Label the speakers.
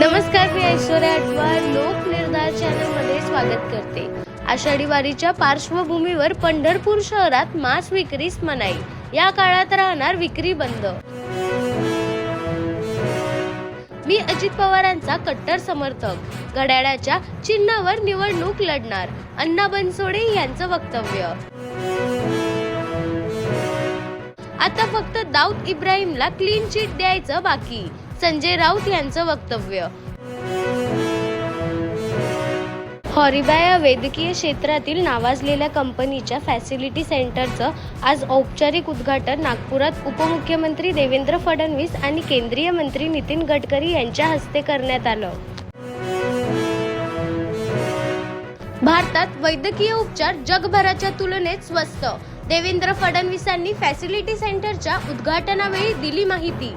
Speaker 1: नमस्कार मी ऐश्वर्या अटवार लोक निर्धार चॅनलमध्ये स्वागत करते. आषाढी वारीच्या पार्श्वभूमीवर पंढरपूर शहरात मांस विक्रीस मनाई. या काळात राहणार विक्री बंद. मी अजित पवारांचा कट्टर समर्थक. घड्याळाच्या चिन्हावर निवडणूक लढणार अण्णा बनसोडे यांचं वक्तव्य. आता फक्त दाऊद इब्राहिमला क्लीन चिट द्यायचं बाकी. संजय राऊत यांचं वक्तव्य. हॉरिबाया वैद्यकीय क्षेत्रातील नावाजलेल्या कंपनीच्या फॅसिलिटी सेंटरचं आज औपचारिक उद्घाटन नागपुरात उपमुख्यमंत्री देवेंद्र फडणवीस आणि केंद्रीय मंत्री नितीन गडकरी यांच्या हस्ते करण्यात आलं. भारतात वैद्यकीय उपचार जगभराच्या तुलनेत स्वस्त. देवेंद्र फडणवीसांनी फॅसिलिटी सेंटरच्या उद्घाटनावेळी दिली माहिती.